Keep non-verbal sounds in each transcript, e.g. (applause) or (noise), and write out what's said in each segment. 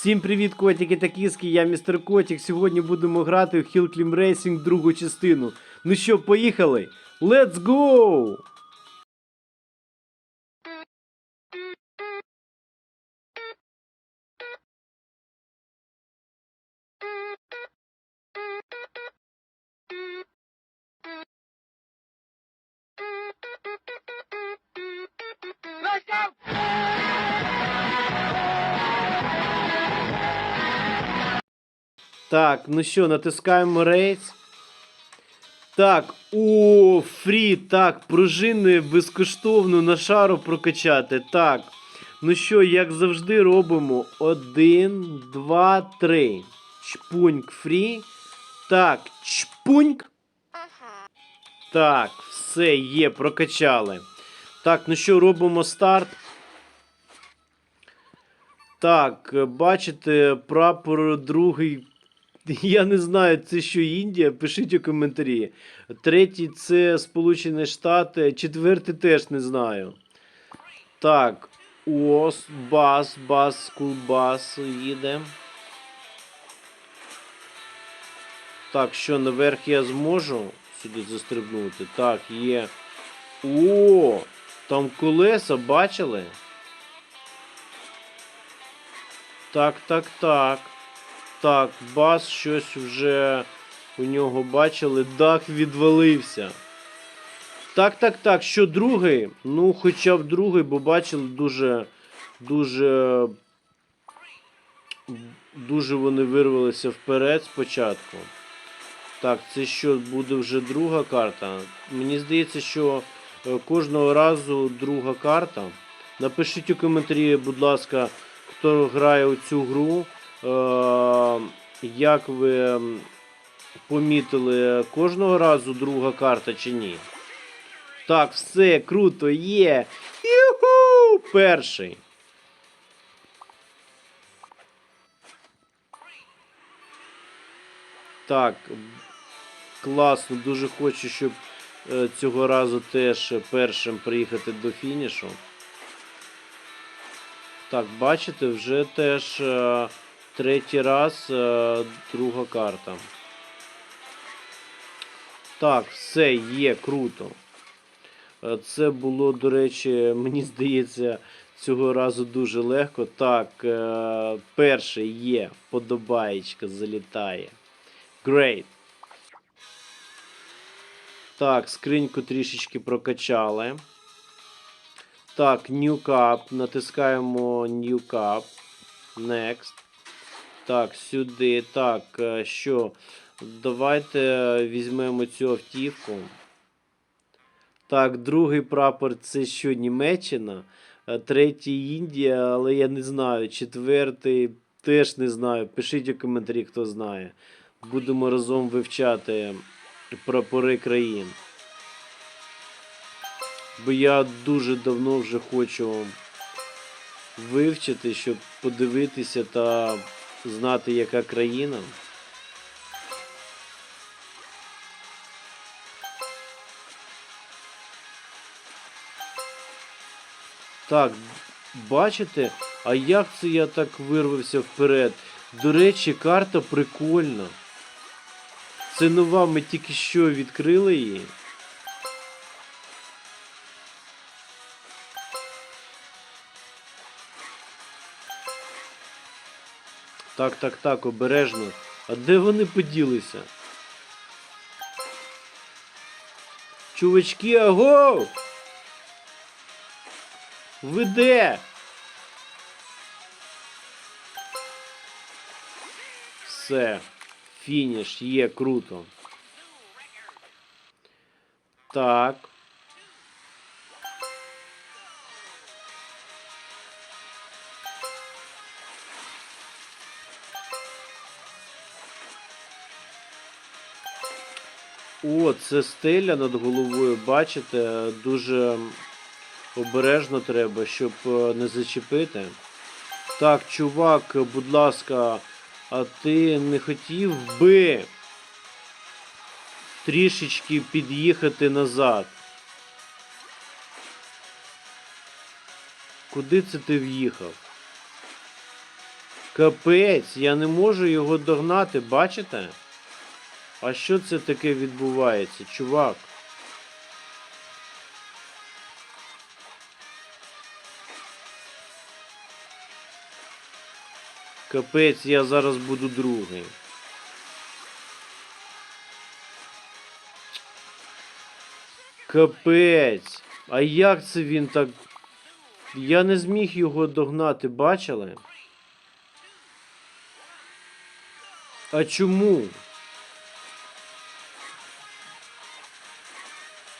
Всім привіт, котики та кіски, я містер Котик. Сьогодні будемо грати в Hill Climb Racing другу частину. Ну що, поїхали? Let's go! Так, ну що, натискаємо рейс. Так, о, фрі, так, пружини безкоштовно на шару прокачати. Так. Ну що, як завжди, робимо. Один, два, три. Чпуньк фрі. Так, чпуньк. Так, все є, прокачали. Так, ну що, робимо старт. Так, бачите, прапор другий. (laughs) Я не знаю, це що Індія. Пишіть у коментарі. Третій це Сполучені Штати. Четвертий теж не знаю. Так. Ос, бас, бас, скулбас їде. Так, що наверх я зможу сюди застрибнути? Так, є. О! Там колеса бачили? Так, так, так. Так, бас щось вже у нього бачили. Дах відвалився. Так, так, так. Що другий? Ну, хоча б другий, бо бачили дуже. Дуже. Дуже вони вирвалися вперед спочатку. Так, це що буде вже друга карта? Мені здається, що е, кожного разу друга карта. Напишіть у коментарі, будь ласка, хто грає у цю гру. Е, як ви помітили кожного разу друга карта чи ні? Так, все, круто, є. Юху! Перший. Так, класно, дуже хочу, щоб е, цього разу теж першим приїхати до фінішу. Так, бачите, вже теж е, третій раз е, друга карта. Так, все є, круто. Е, Це було, до речі, мені (laughs) здається, цього разу дуже легко. Так, е, перший є, подобаєчка залітає. Great. Так, скриньку трішечки прокачали. Так, New Cup. Натискаємо New Cup. Next. Так, сюди. Так, е, що? Давайте візьмемо цю автівку. Так, другий прапор це що, Німеччина. Е, Третій Індія, але я не знаю. Четвертий теж не знаю. Пишіть у коментарі, хто знає. Будемо разом вивчати прапори країн. Бо я дуже давно вже хочу вивчити, щоб подивитися та знати, яка країна. Так, бачите, а як це я так вирвався вперед? До речі, карта прикольна. Це нова, ми тільки що відкрили її. Так, так, так, обережно. А де вони поділися? Чувачки, аго! Ви де? Все. Фініш є круто. Так. О, це стеля над головою, бачите, дуже обережно треба, щоб е, не зачепити. Так, чувак, будь ласка, а ти не хотів би трішечки під'їхати назад? Куди це ти в'їхав? Капець, я не можу його догнати, бачите? А що це таке відбувається, чувак? Капець, я зараз буду другий. Капець. А як це він так. Я не зміг його догнати, бачили? А чому?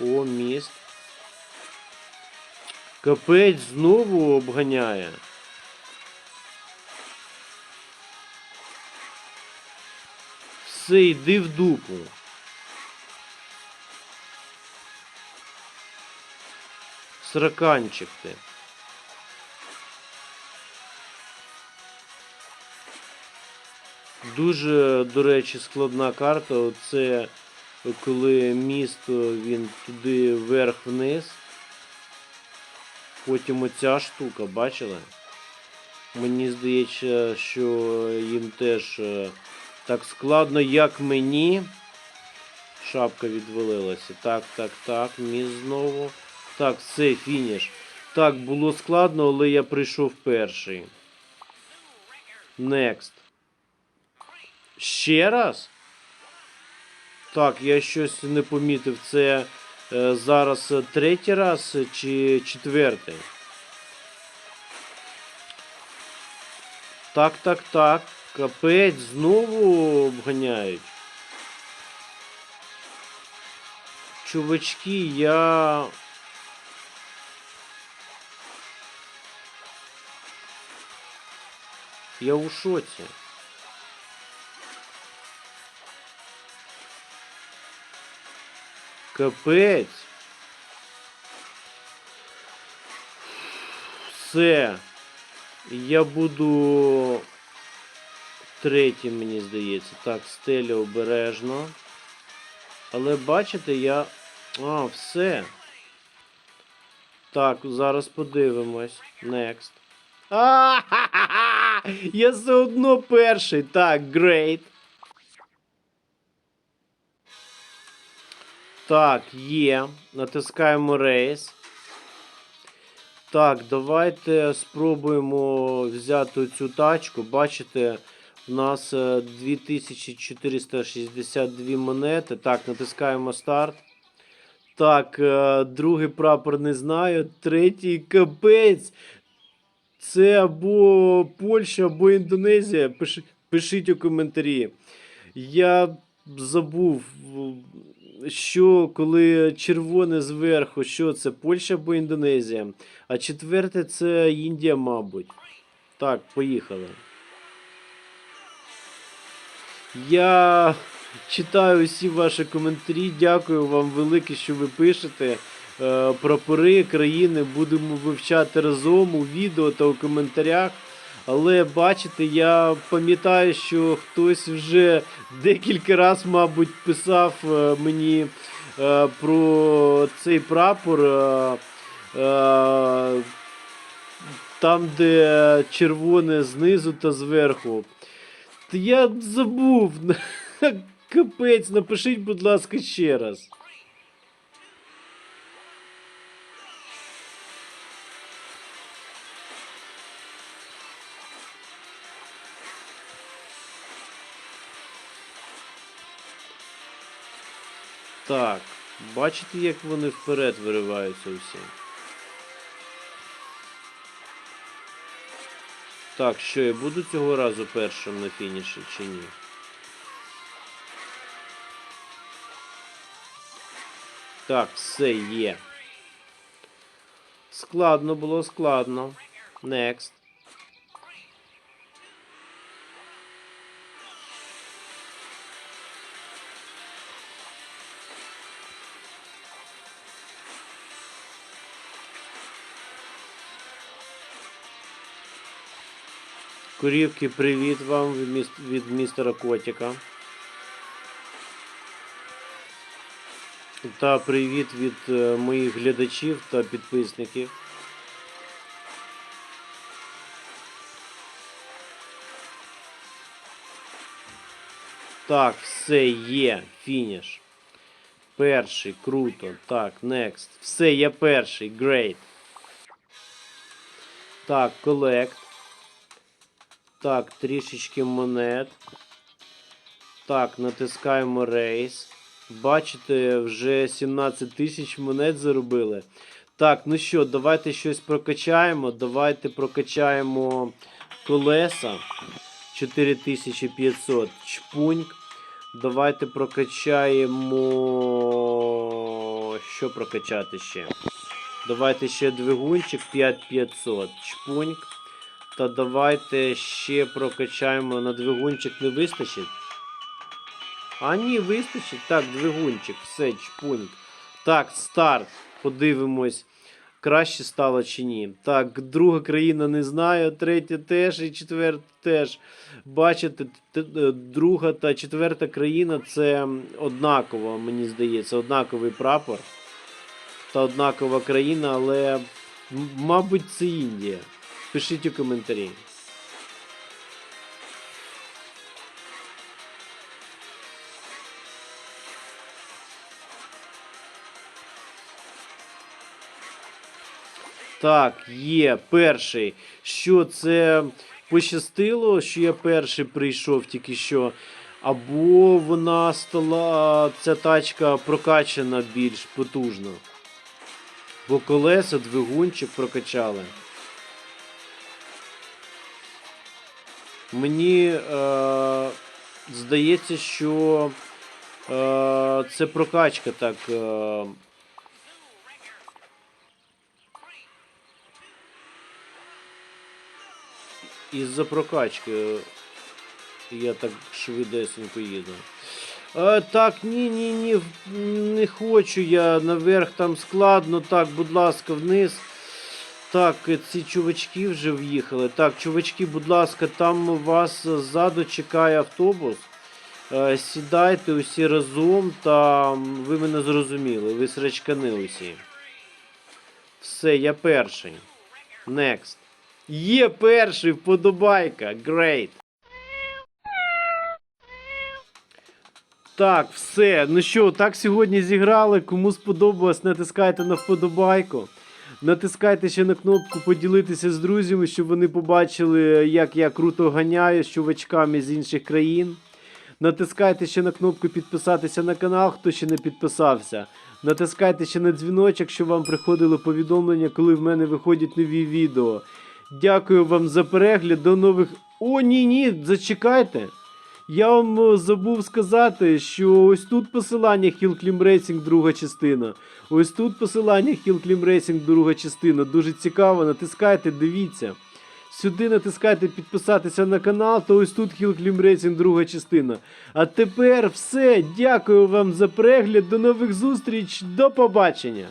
О, міст. Капець знову обганяє. Все, йди в дупу. Сраканчик ти. Дуже, до речі, складна карта. Оце коли місто він туди вверх-вниз. Потім оця штука, бачили? Мені здається, що їм теж е, так складно, як мені. Шапка відвалилася. Так, так, так, міст знову. Так, все, фініш. Так, було складно, але я прийшов перший. Next. Ще раз? Так, я щось не помітив. Це е, зараз третій раз чи четвертий? Так, так, так. Капець, знову обганяють. Чувачки, я. Я у шоці. Капець. Все. Я буду третій, мені здається. Так, стеля обережно. Але бачите, я. А, все. Так, зараз подивимось. Next. А, (laughs) Я все одно перший. Так, great. Так, є. Натискаємо рейс. Так, давайте спробуємо взяти цю тачку. Бачите, у нас е, 2462 монети. Так, натискаємо старт. Так, е, другий прапор не знаю. Третій капець. Це або Польща, або Індонезія. Пишіть у коментарі. Я забув, що коли червоне зверху, що це Польща або Індонезія. А четверте це Індія, мабуть. Так, поїхали. Я читаю всі ваші коментарі. Дякую вам велике, що ви пишете. Е, Прапори країни будемо вивчати разом у відео та у коментарях. Але бачите, я пам'ятаю, що хтось вже декілька разів, мабуть, писав е, мені е, про цей прапор. е, Там, де червоне знизу та зверху. Та я забув. (laughs) Капець, напишіть, будь ласка, ще раз. Так, бачите, як вони вперед вириваються всі. Так, що я буду цього разу першим на фініші чи ні? Так, все є. Складно було, складно. Next. Курівки, привіт вам від, містера Котика. Та привіт від е, моїх глядачів та підписників. Так, все є. Фініш. Перший, круто. Так, next. Все, я перший. Great. Так, collect. Так, трішечки монет. Так, натискаємо рейс. Бачите, вже 17 тисяч монет заробили. Так, ну що, давайте щось прокачаємо. Давайте прокачаємо колеса. 4500 чпуньк. Давайте прокачаємо. Що прокачати ще? Давайте ще двигунчик 5500 чпуньк. Та давайте ще прокачаємо на двигунчик не вистачить. А ні, вистачить. Так, двигунчик, все, чпуньк. Так, старт. Подивимось, краще стало чи ні. Так, друга країна не знаю, третя теж і четверта теж. Бачите, т- друга та четверта країна це однаково, мені здається, однаковий прапор та однакова країна, але, мабуть, це Індія. Пишіть у коментарі. Так, є перший. Що це пощастило, що я перший прийшов тільки що. Або вона стала, ця тачка прокачана більш потужно. Бо колеса, двигунчик прокачали. Мені е, здається, що е, це прокачка так. Е, із-за прокачки я так швидесенько їду. Е, так, ні, ні, ні, не хочу я наверх, там складно. Так, будь ласка, вниз. Так, е, ці чувачки вже в'їхали. Так, чувачки, будь ласка, там вас ззаду чекає автобус. Е, сідайте усі разом, та ви мене зрозуміли, ви срачкани усі. Все, я перший. Next. Є перший, вподобайка. Great. Так, все. Ну що, так сьогодні зіграли. Кому сподобалось, натискайте на вподобайку. Натискайте ще на кнопку поділитися з друзями, щоб вони побачили, як я круто ганяю з чувачками з інших країн. Натискайте ще на кнопку підписатися на канал, хто ще не підписався. Натискайте ще на дзвіночок, щоб вам приходили повідомлення, коли в мене виходять нові відео. Дякую вам за перегляд. До нових. О, ні, ні, зачекайте. Я вам е, забув сказати, що ось тут посилання Hill Climb Racing друга частина. Ось тут посилання Hill Climb Racing друга частина. Дуже цікаво. Натискайте, дивіться. Сюди натискайте підписатися на канал, то ось тут Hill Climb Racing друга частина. А тепер все. Дякую вам за перегляд. До нових зустріч. До побачення.